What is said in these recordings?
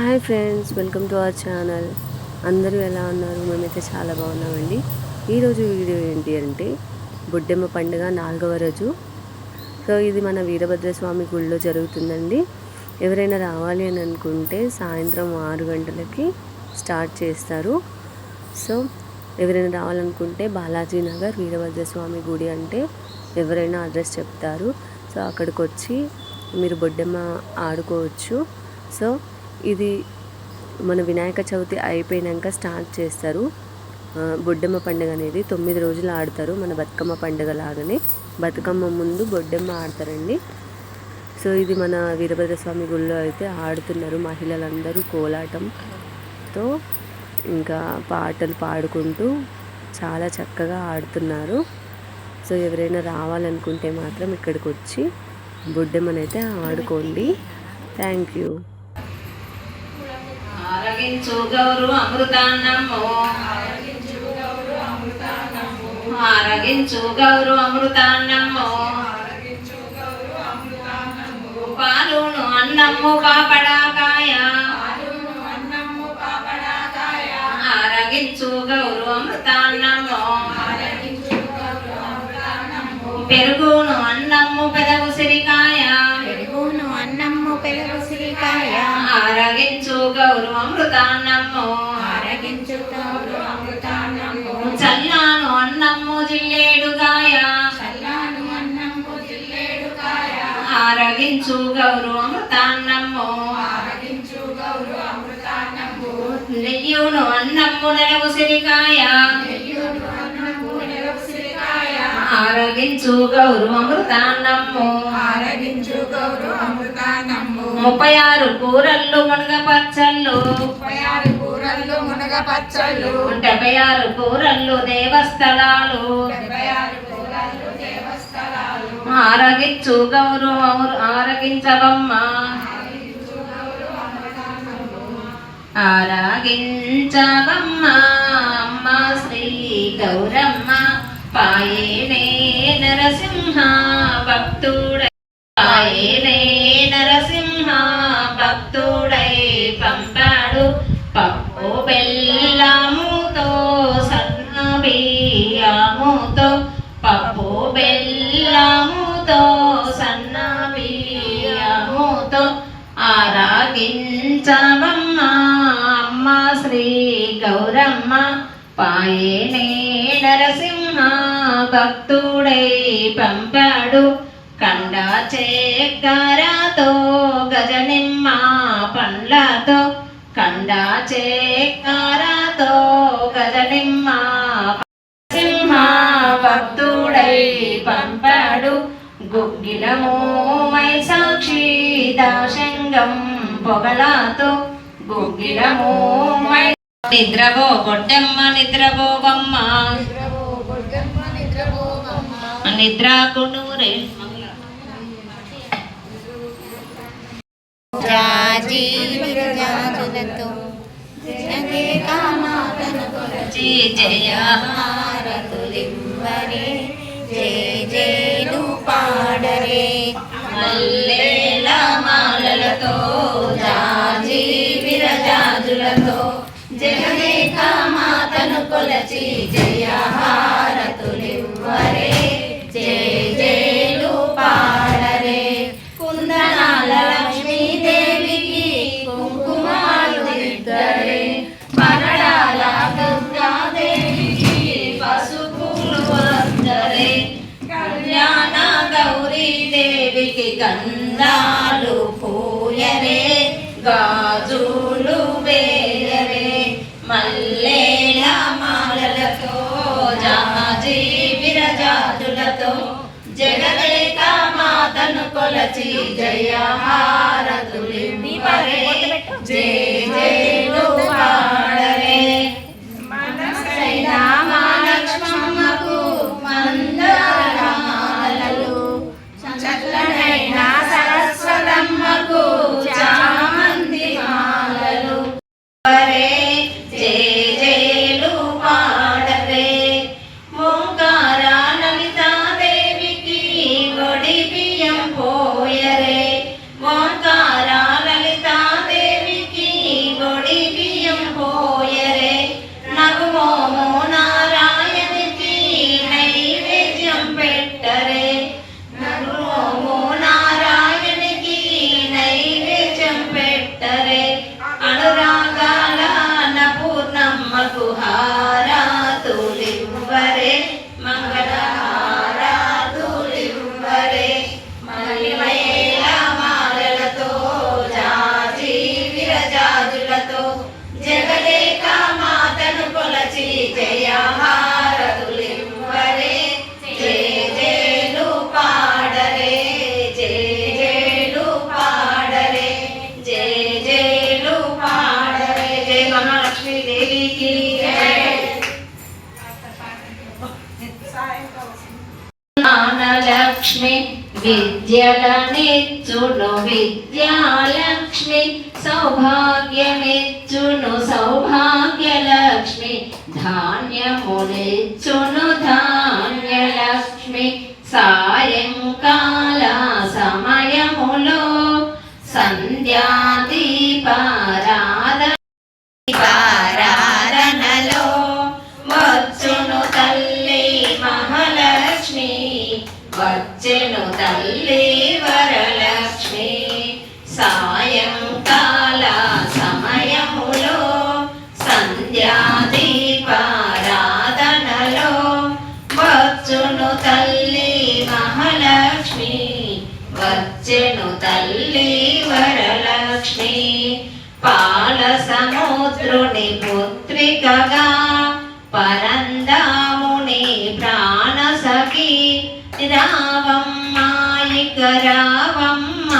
Hi friends welcome to our channel. అందరూ ఎలా ఉన్నారు? మేమైతే చాలా బాగున్నామండి. ఈరోజు వీడియో ఏంటి అంటే బొడ్డెమ్మ పండుగ నాలుగవ రోజు. సో ఇది మన వీరభద్రస్వామి గుళ్ళో జరుగుతుందండి. ఎవరైనా రావాలి అని అనుకుంటే సాయంత్రం ఆరు గంటలకి స్టార్ట్ చేస్తారు. సో ఎవరైనా రావాలనుకుంటే బాలాజీ నగర్ వీరభద్రస్వామి గుడి అంటే ఎవరైనా అడ్రస్ చెప్తారు. సో అక్కడికి వచ్చి మీరు బొడ్డెమ్మ ఆడుకోవచ్చు. సో ఇది మన వినాయక చవితి అయిపోయినాక స్టార్ట్ చేస్తారు. బొడ్డమ్మ పండుగ అనేది తొమ్మిది రోజులు ఆడతారు మన బతుకమ్మ పండుగ లాగానే. బతుకమ్మ ముందు బొడ్డెమ్మ ఆడతారండి. సో ఇది మన వీరభద్రస్వామి గుళ్ళో అయితే ఆడుతున్నారు మహిళలందరూ కోలాటంతో ఇంకా పాటలు పాడుకుంటూ చాలా చక్కగా ఆడుతున్నారు. సో ఎవరైనా రావాలనుకుంటే మాత్రం ఇక్కడికి వచ్చి బొడ్డెమ్మనైతే ఆడుకోండి. Thank you. ఆరగించు గౌరు అమృతాన్నము. ఆరగించు గౌరు అమృతాన్నము. పాలును అన్నము పాపడాకాయ ఆరగించు గౌరు అమృతాన్నము. పెరుగును అన్నము పెదగుసిరికాయ అమృతాన్నము ఆరగించు తోడు అమృతాన్నము. చల్లాను అన్నము జిల్లేడుగాయ చల్లాను అన్నము జిల్లేడుకాయ ఆరగించు గౌరు అమృతాన్నము. ఆరగించు గౌరు అమృతాన్నము. నెయ్యును అన్నము నెలవుసిరికాయ నెయ్యుడు అన్నము పెరుగు సిరికాయ. ఆరగించు గౌరు అమృతాన్నము. ఆరగించు గౌరు అమృతాన్నము. ముప్పై ఆరు కూరళ్ళు మునగ పచ్చళ్ళు. ముప్పై ఆరు కూరలు మునగ పచ్చళ్ళు. డెబ్బై ఆరు కూరళ్ళు దేవస్థలాలు. డెబ్బై ఆరు కూరలు దేవస్థలాలు. ఆరగించు గౌరు అమృ ఆరగించవమ్మ. ఆరాగించవమ్మ అమ్మ శ్రీ గౌరమ్మ. పాయేనే నరసింహ భక్తుడై పాయేనే నరసింహ భక్తుడై పంపాడు. పప్పు బెల్లముతో సన్న పప్పు బెల్లముతో సన్న బియ్యముతో ఆరాగించవమ్మ అమ్మ శ్రీ గౌరమ్మ. పాయనే నరసింహ భక్తుడై పంపాడు. కండ చేకరతో గజనిమ్మ పండ్లతో. కండ చేకరతో గజనిమ్మ సింహ భక్తుడై పంపాడు గుగ్గిలము మై సాక్షి దాశంగం పొగలాతో. గుగ్గిలము మై నిద్రవో గొడ్డమ్మ నిద్రపోవమ్మ. నిద్రాకునూరే జాజి విరజాజులతో జనకే కామాతను జయ జయ హారతులివ్వరే జయ జయలు పాడరే మల్లెల మాలలతో జాజి విరజాజులతో కామాతను కొలచి జయ గంధాలు పూయరే గాజులు వేయరే మల్లేల మాలలతో జాజి విరజాజులతో జగదేక మాతను కొలచి జయ హారతులివ్వరే జయ జయలు విద్యలనిచ్చును విద్యాలక్ష్మి సౌభాగ్యమిచ్చును సౌభాగ్యలక్ష్మి ధాన్యమునిచ్చును ధాన్యలక్ష్మి సాయంకాల సంధ్యాదీపారాధనలో వచ్చును తల్లి మహాలక్ష్మి వచ్చెను తల్లి వరలక్ష్మి. పాల సముద్రుని పుత్రికగా పరందాముని ప్రాణసఖి రావమ్మ ఇక రావమ్మ.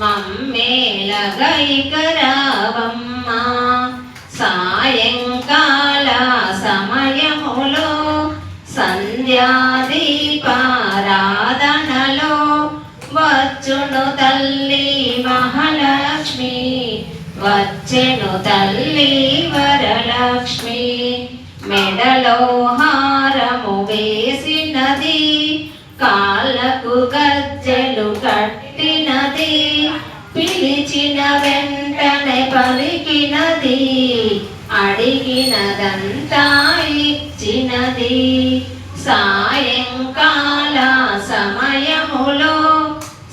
మమ్మేలగ ఇక పారాధనలో వచ్చును తల్లి మహాలక్ష్మి వచ్చెను తల్లి వరలక్ష్మి. మెడలో హారము వేసినది కాళ్ళకు గజ్జెలు కట్టినది పిలిచిన వెంటనే పలికినది అడిగినదంతా ఇచ్చినది. సాయంకాల సమయములో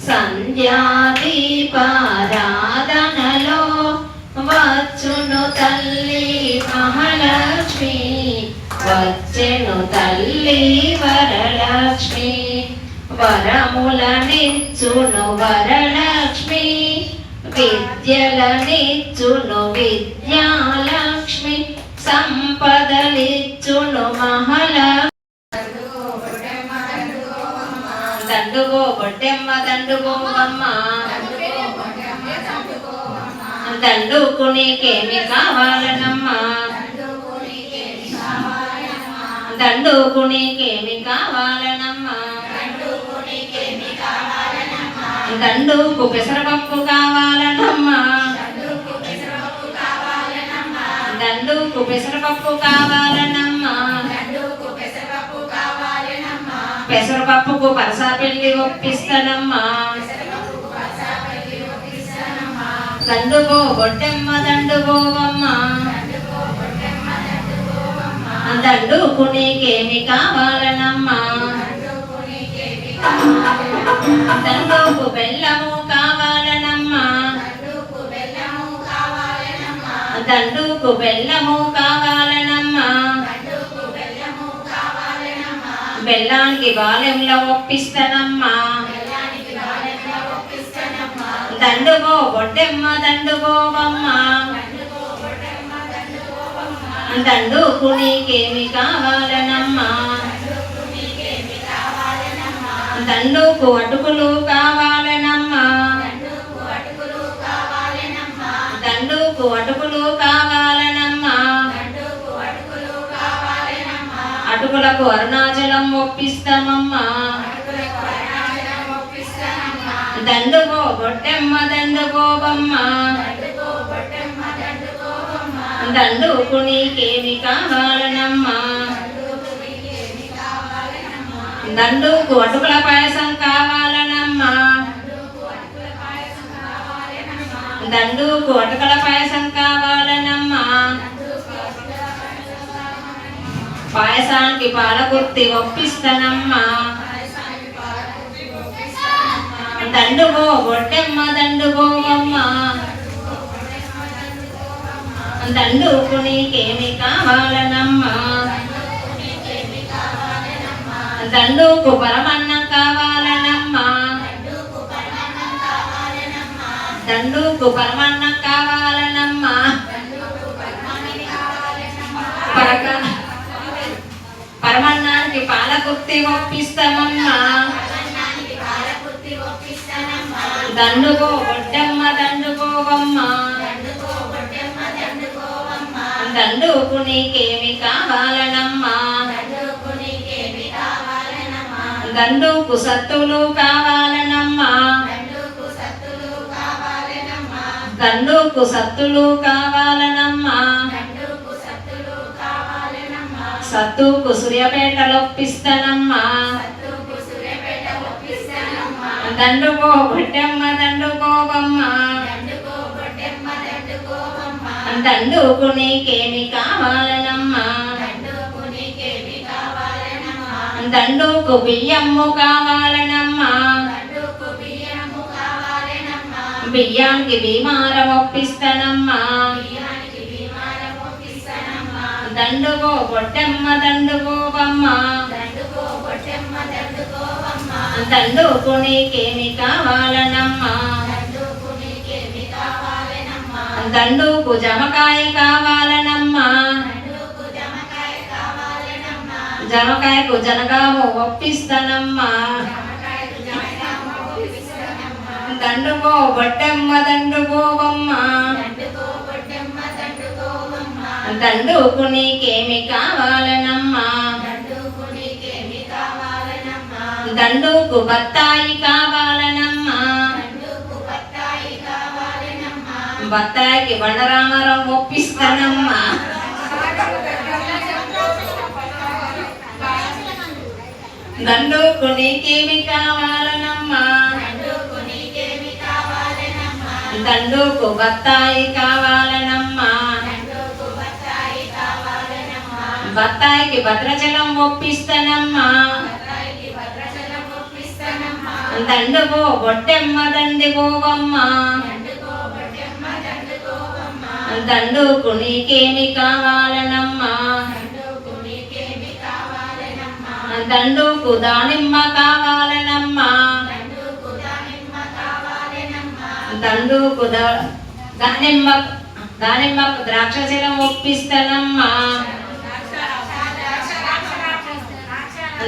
సంధ్యాదీపారాధనలో వచ్చును తల్లి మహాలక్ష్మి వచ్చెను తల్లి వరలక్ష్మి వరములనిచ్చును వరలక్ష్మి విద్యలనిచ్చును విద్యాలక్ష్మి సంపదలిచ్చును మహాలక్ష్మి. దండుగో బొడ్డెమ్మ దండుగోవమ్మ దండుకునికేమి కావాలనమ్మా. దండుకునికేమి కావాలనమ్మా. దండుకు పెసరపప్పు కావాలనమ్మా. దండుకు పెసరపప్పు కావాలనమ్మా. పెసరపప్పుకు పరసాపెల్లి ఒప్పిస్తానమ్మా. దండుగో బొట్టెమ్మ దండుగోవమ్మ దండుకు నీకేమి కావాలనమ్మా. దండుకు బెల్లము కావాలనమ్మా. దండుకు బెల్లము కావాలనమ్మా. బెల్లానికి బాలెంలో ఒప్పిస్తానమ్మా. దండుగో బొడ్డెమ్మ దండుగోవమ్మ. దండుకు నీకేమి కావాలనమ్మా. దండుకు అటుకులు కావాలనమ్మా. అటుకులకు అరుణాచలం ఒప్పిస్తామమ్మా. దండుగో బొట్టెమ్మ దండుగోవమ్మ దండుకు నీకేమి కావాలనమ్మా. దండుకు అటుకుల పాయసం కావాలనమ్మా. దండుకు అటుకుల పాయసం కావాలనమ్మా. పాయసానికి పాలకుర్తి ఒప్పిస్తానమ్మా. దండుగో బొట్టెమ్మ దండుగోవమ్మ. దండుకు నీకేమి కావాలనమ్మా. దండుకు పరమన్నం కావాలనమ్మా. దండుకు పరమన్నం కావాలనమ్మా. పాలకుర్తి ఒప్పిస్తామమ్మా దండుగో బొడ్డమ్మ దండుకోవమ్మా దండుకు నీకేమి కావాలనమ్మా. దండుకు సత్తులు కావాలనమ్మా. దండుకు సత్తులు కావాలనమ్మా. సత్తుకు సూర్యపేటలొప్పిస్తానమ్మా దండుకో బొట్టమ్మ దండుకోవమ్మ దండుకు నీకేమి కావాలనమ్మా. దండుకు బియ్యము కావాలనమ్మా. బియ్యానికి బీమారం ఒప్పిస్తానమ్మా. దండుకో బొట్టమ్మ దండుకోవమ్మ. దండుకు నీకేమి కావాలనమ్మా. దండుకు జమకాయ కావాలనమ్మా. జమకాయకు జనగాము ఒప్పిస్తానమ్మా. దండుకో బొట్టమ్మ దండుకోవమ్మ. దండుకు నీకేమి కావాలనమ్మా దండుకు బత్తాయి కావాలనమ్మా బత్తాయికి బండరామరం ఒప్పిస్తానమ్మా. దండుకు నీకేమి కావాలనమ్మా దండుకు బత్తాయి కావాలనమ్మా బత్తాయికి భద్రచలం ఒప్పిస్తానమ్మా. దండుకో బొట్టెమ్మ దండిపోవమ్మ దండుకు నీకేమి కావాలనమ్మా. దండుకు దానిమ్మ కావాలనమ్మా. దండుకు దానిమ్మ దానిమ్మకు ద్రాక్షశిలం ఒప్పిస్తానమ్మా.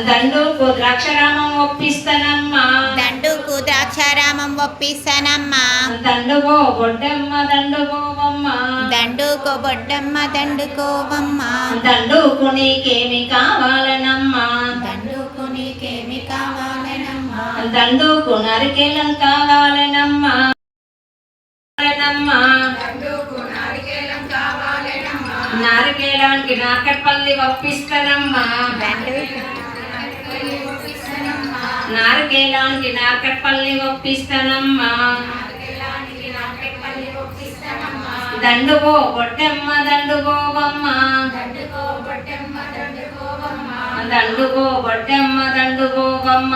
దండుకు ద్రాక్షరామం ఒప్పిస్తానమ్మా. దండుకు ద్రాక్షారామం ఒప్పిస్తానమ్మా. దండుకో బొడ్డమ్మ దండుకోవమ్మ. దండుకో బొడ్డమ్మ దండుకోవమ్మ. దండుకు నీకేమి కావాలనమ్మా. దండుకు నీకేమి కావాలనమ్మా. దండుకు నరికేలం కావాలనమ్మా. కావాలనమ్మా. నారికేలానికి నాకట్పల్లి ఒప్పిస్తానమ్మా. నారికేలానికి నాకట్పల్లి ఒప్పిస్తానమ్మా. దండుకో పొట్టెమ్మ దండుకోవమ్మ. దండుకో పొట్టెమ్మ దండుకోవమ్మ.